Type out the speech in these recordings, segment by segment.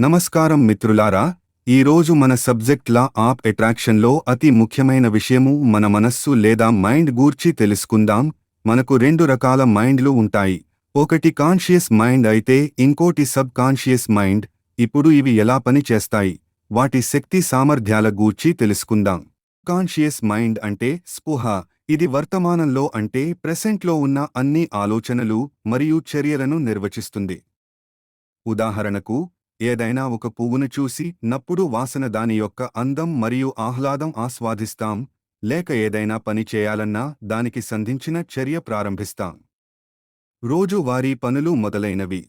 నమస్కారం మిత్రులారా ఈరోజు మన సబ్జెక్ట్ లా ఆప్ అట్రాక్షన్లో అతి ముఖ్యమైన విషయము మన మనస్సు లేదా మైండ్ గూర్చి తెలుసుకుందాం. మనకు రెండు రకాల మైండ్లు ఉంటాయి. ఒకటి కాన్షియస్ మైండ్ అయితే ఇంకోటి సబ్ కాన్షియస్ మైండ్. ఇప్పుడు ఇవి ఎలా పని చేస్తాయి? వాటి శక్తి సామర్థ్యాల గూర్చి తెలుసుకుందాం. కాన్షియస్ మైండ్ అంటే స్పృహ. ఇది వర్తమానంలో అంటే ప్రెసెంట్లో ఉన్న అన్ని ఆలోచనలు మరియు చర్యలను నిర్వచిస్తుంది. ఉదాహరణకు ఏదైనా ఒక పువ్వును చూసి నప్పుడు వాసన దాని యొక్క అందం మరియు ఆహ్లాదం ఆస్వాదిస్తాం లేక ఏదైనా పని చేయాలన్నా దానికి సంధించిన చర్య ప్రారంభిస్తాం. రోజువారీ పనులు మొదలైనవి.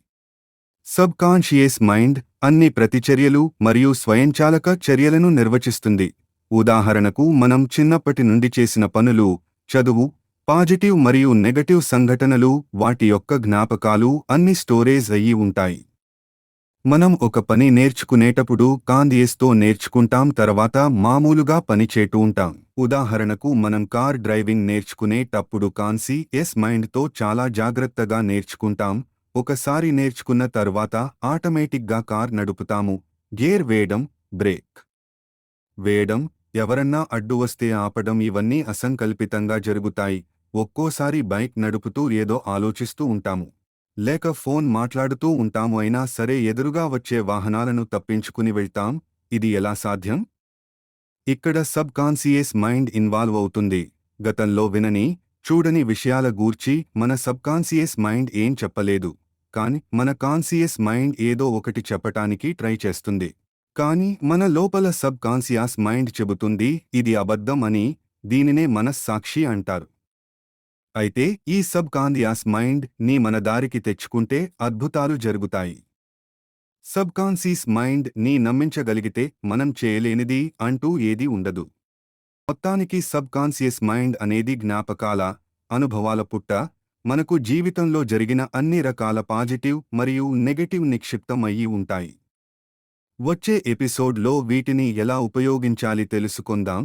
సబ్కాన్షియస్ మైండ్ అన్ని ప్రతిచర్యలు మరియు స్వయంచాలక చర్యలను నిర్వచిస్తుంది. ఉదాహరణకు మనం చిన్నప్పటి నుండి చేసిన పనులు చదువు పాజిటివ్ మరియు నెగటివ్ సంఘటనలు వాటి యొక్క జ్ఞాపకాలు అన్ని స్టోరేజ్ అయ్యి ఉంటాయి. మనం ఒక పని నేర్చుకునేటప్పుడు కాందియస్తో నేర్చుకుంటాం తర్వాత మామూలుగా పని చేటూ ఉంటాం. ఉదాహరణకు మనం కార్ డ్రైవింగ్ నేర్చుకునేటప్పుడు కాన్సీ ఎస్ మైండ్తో చాలా జాగ్రత్తగా నేర్చుకుంటాం. ఒకసారి నేర్చుకున్న తర్వాత ఆటోమేటిక్గా కార్ నడుపుతాము. గేర్ వేయడం బ్రేక్ వేయడం ఎవరన్నా అడ్డు వస్తే ఆపడం ఇవన్నీ అసంకల్పితంగా జరుగుతాయి. ఒక్కోసారి బైక్ నడుపుతూ ఏదో ఆలోచిస్తూ ఉంటాము. లేక ఫోన్ మాట్లాడుతూ ఉంటాము అయినా సరే ఎదురుగా వచ్చే వాహనాలను తప్పించుకుని వెళ్తాం ఇది ఎలా సాధ్యం? ఇక్కడ సబ్ కాన్సియస్ మైండ్ ఇన్వాల్వ్ అవుతుంది. గతంలో వినని చూడని విషయాల గూర్చి మన సబ్ కాన్సియస్ మైండ్ ఏం చెప్పలేదు. కాని మన కాన్సియస్ మైండ్ ఏదో ఒకటి చెప్పటానికి ట్రై చేస్తుంది. కాని మన లోపల సబ్ కాన్సియస్ మైండ్ చెబుతుంది ఇది అబద్ధం అని దీనినే మనస్సాక్షి అంటారు. అయితే ఈ సబ్ కాన్సియస్ మైండ్ని మన దారికి తెచ్చుకుంటే అద్భుతాలు జరుగుతాయి. సబ్ కాన్సియస్ మైండ్ని నమ్మించగలిగితే మనం చేయలేనిది అంటూ ఏదీ ఉండదు. మొత్తానికి సబ్ కాన్సియస్ మైండ్ అనేది జ్ఞాపకాల అనుభవాల పుట్ట మనకు జీవితంలో జరిగిన అన్ని రకాల పాజిటివ్ మరియు నెగటివ్ నిక్షిప్తం అయ్యి ఉంటాయి. వచ్చే ఎపిసోడ్లో వీటిని ఎలా ఉపయోగించాలి తెలుసుకుందాం.